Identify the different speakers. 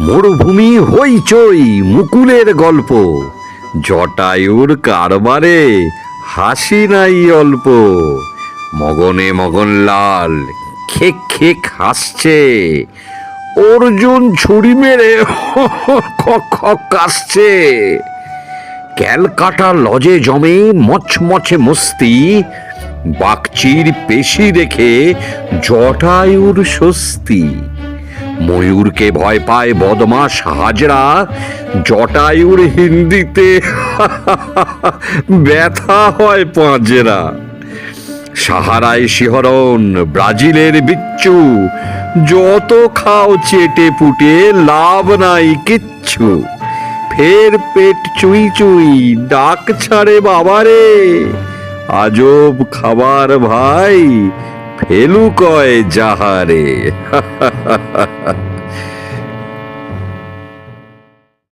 Speaker 1: মরুভূমি হইচই মুকুলের গল্প। জটায়ুর কারবারে হাসি নাই অল্প। মগনে মগনলাল খেক খেক হাসছে। অর্জুন ছুরি মেরে খক কাশছে। ক্যালকাটা লজে জমে মচমচে মস্তি বাকচির পেশি দেখে জটায়ুর স্বস্তি। ময়ূরকে ভয় পায় বদমাস হাজরা, জটায়ুর হিন্দিতে ব্যথা হয় পাঁজরা। সাহারায় শিহরণ, ব্রাজিলের বিচ্ছু, যত খাও চেটে পুটে, লাভ নাই কিচ্ছু। ফের পেট চুই চুই, ডাক ছাড়ে বাবারে, আজব খাবার ভাই ফেলু কয় যাহারে।